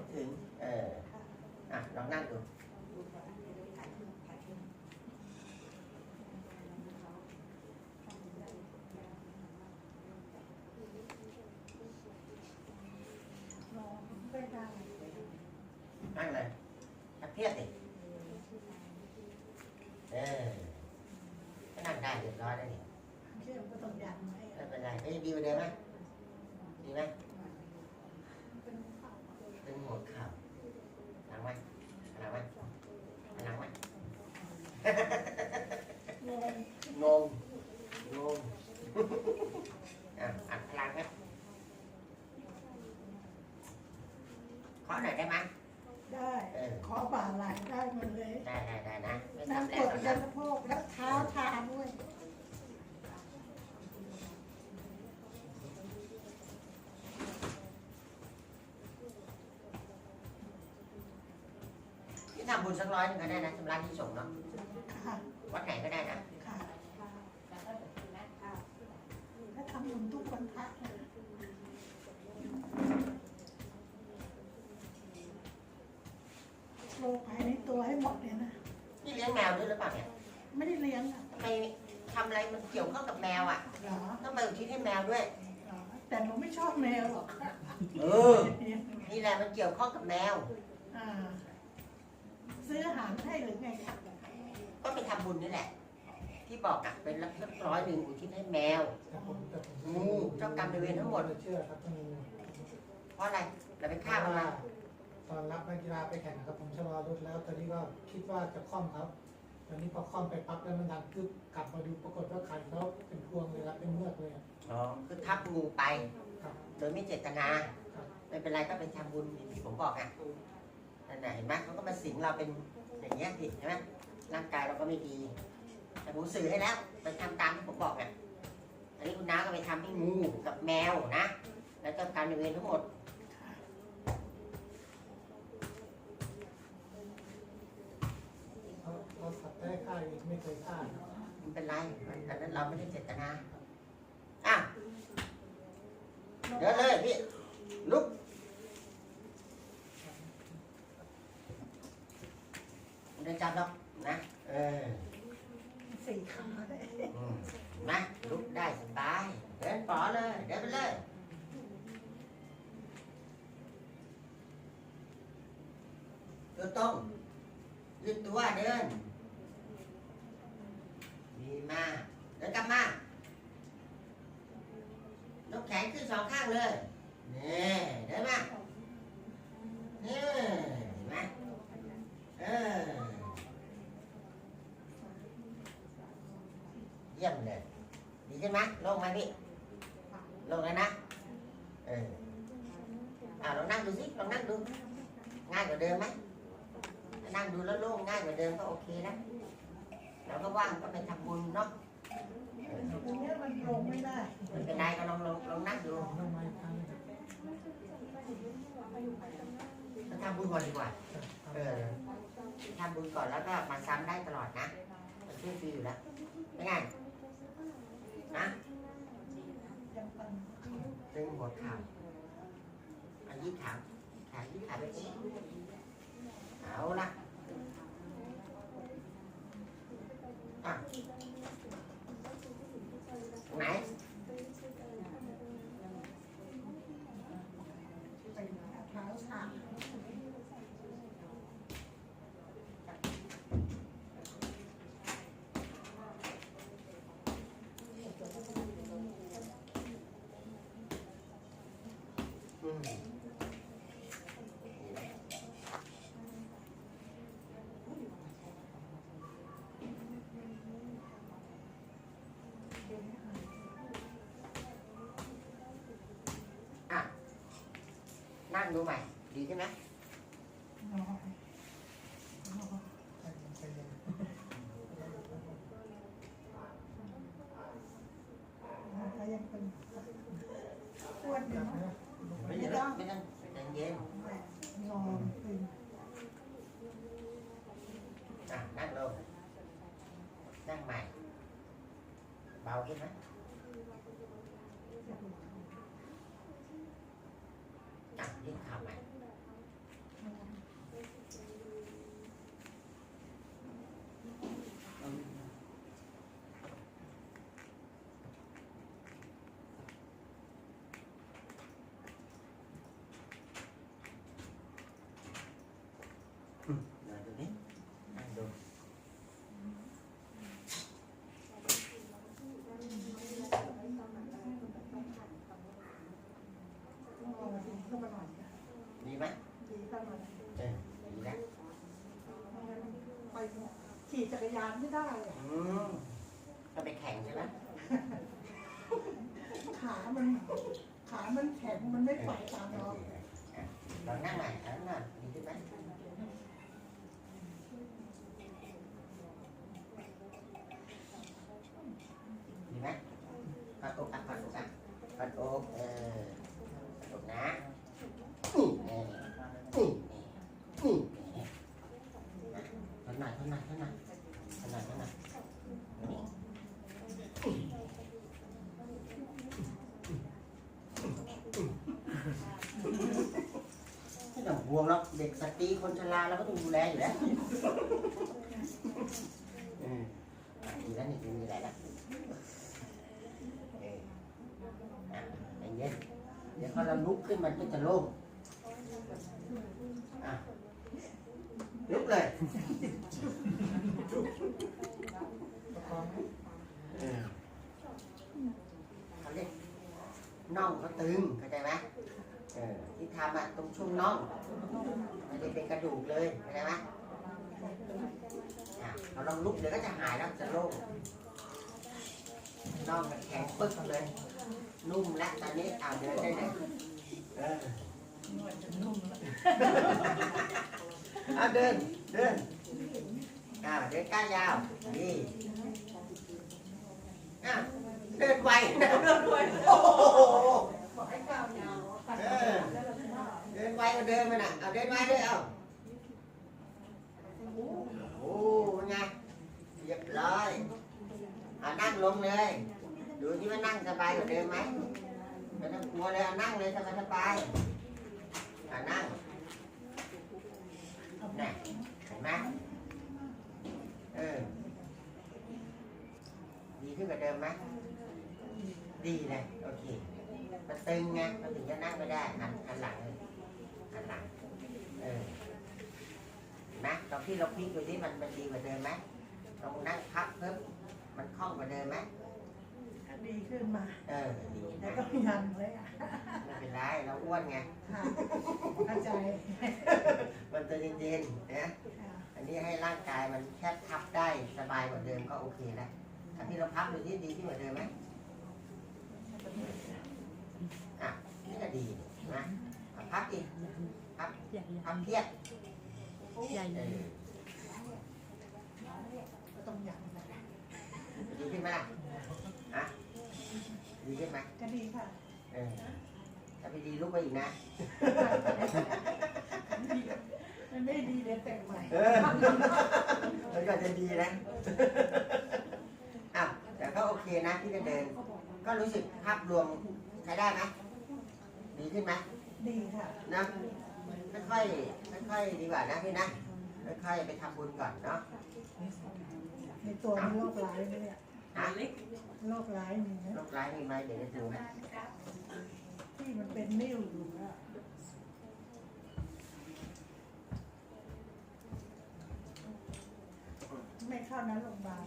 นึกถึง เอออะลองนั่งดูไม่ได้นั่งเลยพักเพียบดิเออก็นั่งได้เรียบร้อยแล้วนี่เชื่อมก็ต้องยันไว้ไม่เป็นไรเอ้ยดีกว่าเดิมไหมดีไหมเป็นหัวเข่าหลังไหมหลังไหมหลังไหม งงงง งงอะอัดพลังครับขอหน่อยได้ไหมได้เออขอบ่าไหลได้หมดเลยได้ได้ได้นะไม่นั่งทำกแล้วดตอนยันั้นนสะโพกแล้วเท้าชาด้วยที่ทำบุญสักร้อยหนึงก็ได้นะชำระที่ส่งฆ์เนาะค่ะ วัดไหนก็ได้นะ ค่ะแล้วทำบุญทุกวันพระเลยโลภายในตัวให้หมดเลยนะ นี่เลี้ยงแมวด้วยหรือเปล่าเนี่ยไม่ได้เลี้ยงอะทำไมทำอะไรมันเกี่ยวข้องกับแมวอะ เหรอต้องมาอุทิศให้แมวด้วย เหรอแต่หนูไม่ชอบแมวหรอกเออ นี่แหละมันเกี่ยวข้องกับแมว อ่าซื้ออาหารให้หรือไงคะก็ไปทำบุญนี่แหละ ที่บอกอะเป็นรับสักร้อยหนึ่งอุทิศให้แมว แต่ผมแต่ผมงูเจ้ากรรมนายเวรทั้งหมด เชื่อครับต้องมีเพราะอะไรเราไปฆ่ามันมา ตอนรับนักกีฬาไปแข่งครับผมชะลอรถแล้ว ตอนนี้ก็คิดว่าจะคล่อมครับ ตอนนี้พอคล่อมไปปั๊บแล้วมันดังกึบกลับมาดูปรากฏว่าขันเขาเป็นพวงเลยครับเป็นเมือกเลยอะอ๋อคือทับงูไป ครับโดยไม่เจตนา ครับไม่เป็นไรก็เป็นทำบุญอย่างที่ผมบอกอะนั่นแหละเห็นไหมเขาก็มาสิงเราเป็นอย่างเงี้ยผิดใช่ไหมร่างกายเราก็ไม่ดี แต่ผมสื่อให้แล้วไปทำตามที่ผมบอกอะอันนี้คุณน้าก็ไปทำให้งูกับแมวนะ แล้วเจ้ากรรมนายเวรทั้งหมด ได้ฆ่าอีกไม่เคยฆ่าครับไม่เป็นไรอันนั้นเราไม่ได้เจตนาอะเดี๋ยวเลยพี่ลุกไม่ได้จับหรอกนะ เออสี่คำก็ได้มนะลุกได้สบายเดินปอเลยเดินไปเลยตัวตรงยืดตัวเดิน มาเดินกลับมายกแขนขึ้นสองข้างเลยนี่เดินมานี่เห็นไหมเออเยี่ยมเลยดีขึ้นไหมลงไหมพี่ลงแล้วนะเอออ่าลองนั่งดูสิลองนั่งดูง่ายกว่าเดิมไหมนั่งดูแล้วโล่งง่ายกว่าเดิมก็โอเคนะ เราก็ว่างก็ไปทำบุญเนาะตรงเนี้ยมันลงไม่ได้ไม่เป็นไรก็ลองลองลองนั่งดูทำบมาทำบุญก่อนดีกว่า เออทำบุญก่อนแล้วก็มาซ้ำได้ตลอดนะมันช่วยฟรีอยู่แล้วไม่ไงนะยังปันตึงหัวเข่าอันยืดขาขายืดขาไปนี้เอาละ อะตรงไหน ไปเท้าชา อืมอะ นั่งดูใหม่ดีใช่ไหมน้อ ยน้อย ใจเย็นใจเย็น ก็ยังเป็นอ้วนอยู่นะ ไม่ต้องไม่ต้องใจเย็น แต่งอเป็น อะ นั่งลง นั่งใหม่ เบาขึ้นไหมอะยืดขาใหม่ ดีเข้ามาหน่อยค่ะ ดีไหมดีเข้ามาหน่อยเออดีแล้วไม่งั้นไปขี่จักรยานไม่ได้อะอืมก็ไปแข่งใช่ไหมขา มัน ขา มันแข็ง มันไม่ไปตามเรา เรานั่งใหม่แล้วนั่งดีขึ้นไหมดีไหมกอดอกอะกอดอกอะกอดอกเออกอดอกนะอืมเอออืมอืมทน หน่อยทนหน่อยทนหน่อยทนหน่อยทนหน่อยไม่ต้องห่วงหรอกเด็กสตรีคนชราเราก็ต้องดูแลอยู่แล้วดีแล้วนี่มีอะไรล้วเอออะเย็นเดี๋ยวพอเราลุกขึ้นมันก็จะโล่งอะ ลุกเลยเขาเรียกน่องเขาตึงเข้าใจไหมเออที่ทำอะตรงช่วงน่องม่ได้เป็นกระดูกเลยเข้าใจไหมอะเราลองลุกเดี๋ยวก็จะหายแล้วจะโล่งน่องมันแข็งปึ๊กเลย นุ่มแล้วตอนนี้เอาเดินได้เลยเออ เอาเดินเดินอ่าเดินก้าวยาวนี่อะเดินไวนะเดินไวโอ้โหบอกให้ก้าวยาวเออเดินไวก็เดินไปน่ะเอาเดินไวด้วยเอาโอ้ไงเรียบร้อยเอานั่งลงเลย ดูที่ว่านั่งสบายกว่าเดิมไหมไม่ต้องกลัวเลยเอานั่งเลยสบายสบายๆ อ่านั่งนี่เห็นไหมเออ ดีขึ้นกว่าเดิมไหมดีเลยโอเคมันตึงไงมันถึงจะนั่งไม่ได้หันหันหลังหันหลัง เออนะตอนที่เราพลิกดูที่มันมันดีกว่าเดิมไหมลองนั่งพับเพิ่มมันคล่องกว่าเดิมไหม ดีขึ้นมาเออดีแต่นะก็ยันเลยอะไม่เป็นไรเราอ้วนไง ค่ะเข้าใจมันตัวเย็นๆนะ ค่ะอันนี้ให้ร่างกายมันแค่พับได้สบายกว่าเดิมก็โอเคแล้วถ้าที่เราพับดูที่ดีขึ้นกว่าเดิมไหมอะ นี่ก็ดีนะอะพับอีกพับพับเทียบใหญ่เออก็ต้องยันนะดีขึ้นไหมล่ะอะ ดีขึ้นไหมก็ดีค่ะเออถ้าไม่ดีลุกไปอีกนะ มันไม่ดีเดี๋ยวแต่งใหม่เออมันก็จะดีนะอะแต่ก็โอเคนะที่จะเดิน ก็รู้สึกภาพรวมใช้ได้ไหมดีขึ้นไหมดีค่ะนะค่อยๆค่อยๆดีกว่านะพี่นะค่อยๆไปทำบุญก่อนเนาะในตัวมันโรคร้ายไหมเนี่ย ฮะโรคร้ายมีนะโรคร้ายมีไหมเดี๋ยวจะดูนะที่มันเป็นนิ่วอยู่อะไม่เข้านั้นโรงพยาบาล